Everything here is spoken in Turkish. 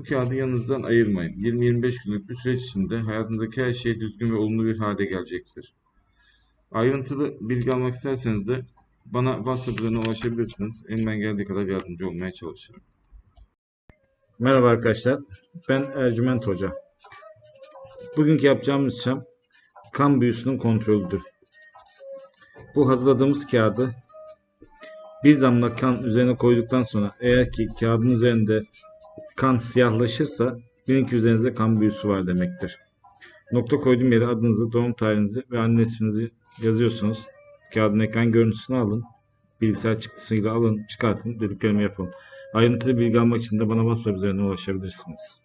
bu kağıdı yanınızdan ayırmayın. 20-25 günlük bir süreç içinde hayatınızdaki her şey düzgün ve olumlu bir hale gelecektir. Ayrıntılı bilgi almak isterseniz de bana WhatsApp ulaşabilirsiniz. Elimden geldiği kadar yardımcı olmaya çalışırım. Merhaba arkadaşlar. Ben Ercüment Hoca. Bugünkü yapacağımız işlem kan büyüsünün kontrolüdür. Bu hazırladığımız kağıdı bir damla kan üzerine koyduktan sonra eğer ki kağıdın üzerinde kan siyahlaşırsa ki üzerinizde kan büyüsü var demektir. Nokta koyduğum yere adınızı, doğum tarihinizi ve anne isminizi yazıyorsunuz. Kağıdın ekran görüntüsünü alın. Bilgisayar çıktısıyla alın, çıkartın, dediklerimi yapın. Ayrıntılı bilgi almak için de bana WhatsApp üzerinden ulaşabilirsiniz.